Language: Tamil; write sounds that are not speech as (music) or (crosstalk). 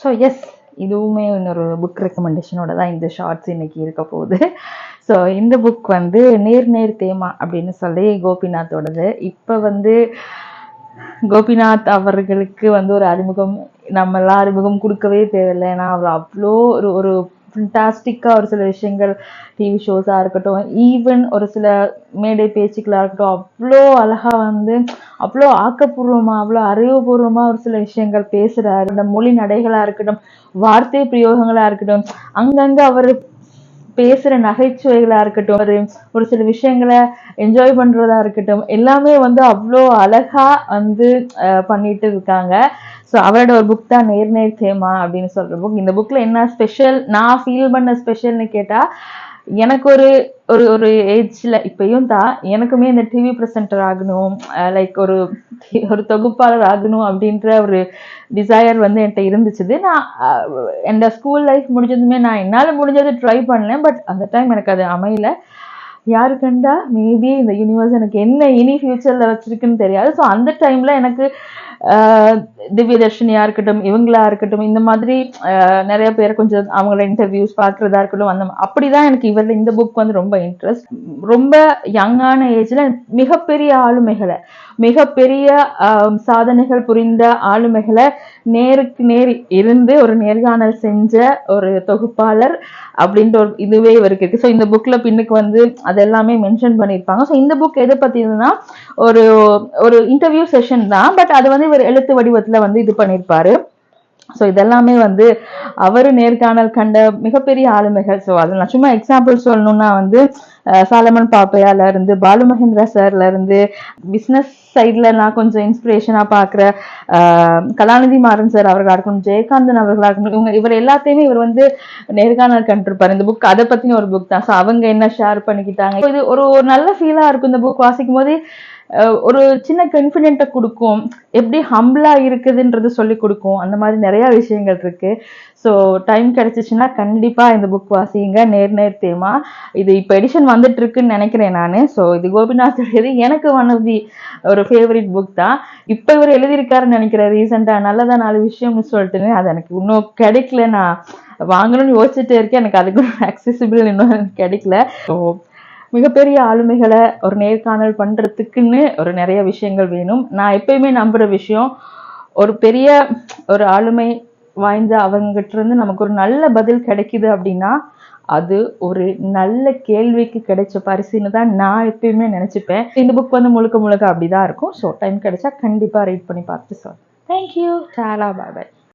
ஸோ எஸ் இதுவுமே இன்னொரு புக் ரெக்கமெண்டேஷனோட தான் இந்த ஷார்ட்ஸ் இன்னைக்கு இருக்க போகுது. ஸோ இந்த புக் வந்து நேர் நேர் தேமா அப்படின்னு சொல்லி கோபிநாத்தோடது. இப்போ வந்து கோபிநாத் அவர்களுக்கு வந்து ஒரு அறிமுகம் நம்ம எல்லாம் அறிமுகம் கொடுக்கவே தேவையில்லை. ஏன்னா அவர் அவ்வளோ ஒரு ஒரு ஃபண்டாஸ்டிக்காக ஒரு சில விஷயங்கள் டிவி ஷோஸாக இருக்கட்டும் ஈவன் ஒரு சில மேடை பேச்சுக்களாக இருக்கட்டும் அவ்வளோ அழகாக வந்து அவ்வளோ ஆக்கப்பூர்வமாக அவ்வளோ அறிவுபூர்வமாக ஒரு சில விஷயங்கள் பேசுகிறாரு இந்த மொழி நடைகளாக இருக்கட்டும் வார்த்தை பிரயோகங்களாக இருக்கட்டும் அங்கங்கே அவர் பேசுகிற நகைச்சுவைகளாக இருக்கட்டும் ஒரு ஒரு சில விஷயங்களை என்ஜாய் பண்ணுறதா இருக்கட்டும் எல்லாமே வந்து அவ்வளோ அழகாக வந்து பண்ணிட்டு இருக்காங்க. ஸோ அவரோட ஒரு புக் தான் நேர் நேர் தேமா அப்படின்னு சொல்கிற புக் இந்த புக்கில் என்ன ஸ்பெஷல் நான் ஃபீல் பண்ண ஸ்பெஷல்னு கேட்டால் எனக்கு ஒரு ஒரு ஒரு ஏஜ்ல இப்பயும் தான் எனக்குமே இந்த டிவி ப்ரெசென்டர் ஆகணும் லைக் ஒரு ஒரு தொகுப்பாளர் ஆகணும் அப்படின்ற ஒரு டிசையர் வந்து என்கிட்ட இருந்துச்சு நான் என் ஸ்கூல் லைஃப் முடிஞ்சதுமே நான் என்னால் முடிஞ்சது ட்ரை பண்ணேன் பட் அந்த டைம் எனக்கு அது அமையல. யாரு கண்டா? மேபி இந்த யூனிவர்ஸ் எனக்கு என்ன இனி ஃபியூச்சரில் வச்சிருக்குன்னு தெரியாது. ஸோ அந்த டைமில் எனக்கு திவ்யதர்ஷினியாக இருக்கட்டும் இவங்களா இருக்கட்டும் இந்த மாதிரி நிறைய பேர் கொஞ்சம் அவங்களோட இன்டர்வியூஸ் பார்க்குறதா இருக்கட்டும் அந்த அப்படிதான் எனக்கு இவரில் இந்த புக் வந்து ரொம்ப இன்ட்ரெஸ்ட் ரொம்ப யங்கான ஏஜில் மிகப்பெரிய ஆளுமைகளை மிகப்பெரிய சாதனைகள் புரிந்த ஆளுமைகளை நேருக்கு நேர் இருந்து ஒரு நேர்காணல் செஞ்ச ஒரு தொகுப்பாளர் அப்படின்ற ஒரு இதுவே இவருக்கு இருக்கு. ஸோ இந்த புக்கில் பின்னுக்கு வந்து அதெல்லாமே மென்ஷன் பண்ணியிருப்பாங்க. ஸோ இந்த புக் எதை பற்றினா ஒரு ஒரு இன்டர்வியூ செஷன் தான். பட் அது வந்து இவர் எழுத்து வடிவத்தில் வந்து இது பண்ணியிருப்பாரு. ஸோ இதெல்லாமே வந்து அவர் நேர்காணல் கண்ட மிகப்பெரிய ஆளுமைகள். ஸோ அதில் நான் சும்மா எக்ஸாம்பிள் சொல்லணும்னா வந்து சாலமன் பாப்பையால இருந்து பாலு மகேந்திரா சார்ல இருந்து பிஸ்னஸ் சைடில் நான் கொஞ்சம் இன்ஸ்பிரேஷனாக பார்க்குற கலாநிதி மாறன் சார் அவர்களாக இருக்கணும் ஜெயகாந்தன் அவர்களாக இருக்கணும் இவங்க இவர் எல்லாத்தையுமே இவர் வந்து நேர்காணல் கண்டிருப்பார். இந்த புக் அதை பற்றின ஒரு புக் தான். ஸோ அவங்க என்ன ஷேர் பண்ணிக்கிட்டாங்க. இது ஒரு ஒரு நல்ல ஃபீலாக இருக்கும் இந்த புக் வாசிக்கும் போது ஒரு சின்ன கன்ஃபிடென்ட்டை கொடுக்கும். எப்படி ஹம்பிளா இருக்குதுன்றது சொல்லி கொடுக்கும். அந்த மாதிரி நிறைய விஷயங்கள் இருக்கு. ஸோ டைம் கிடைச்சிச்சுன்னா கண்டிப்பாக இந்த புக் வாசிங்க. நேர் நேர் தேமா. இது இப்போ எடிஷன் வந்துட்டு இருக்குன்னு நினைக்கிறேன் நான். ஸோ இது கோபிநாத் எழுதி எனக்கு ஒன் ஆஃப் தி ஒரு ஃபேவரட் புக் தான். இப்போ இவர் எழுதியிருக்காருன்னு நினைக்கிறேன். ரீசெண்டாக நல்லதா நாலு விஷயம்னு சொல்லிட்டுன்னு அது எனக்கு இன்னும் கிடைக்கல. நான் வாங்கணும்னு யோசிச்சுட்டே இருக்கேன். எனக்கு அதுக்கு (laughs) அக்சசிபிள் இன்னும் எனக்கு கிடைக்கல. ஸோ மிகப்பெரிய ஆளுமைகளை ஒரு நேர்காணல் பண்ணுறதுக்குன்னு ஒரு நிறைய விஷயங்கள் வேணும். நான் எப்பயுமே நம்புகிற விஷயம் ஒரு பெரிய ஒரு ஆளுமை வாய்ந்த அவங்ககிட்ட இருந்து நமக்கு ஒரு நல்ல பதில் கிடைக்குது அப்படின்னா அது ஒரு நல்ல கேள்விக்கு கிடைச்ச பரிசுன்னு தான் நான் எப்பயுமே நினச்சிப்பேன். இந்த புக் வந்து முழுக்க முழுக்க அப்படிதான் இருக்கும். ஸோ டைம் கிடைச்சா கண்டிப்பாக ரீட் பண்ணி பார்த்து சொல்லுங்கள் தேங்க்யூ சாலா பாபாய்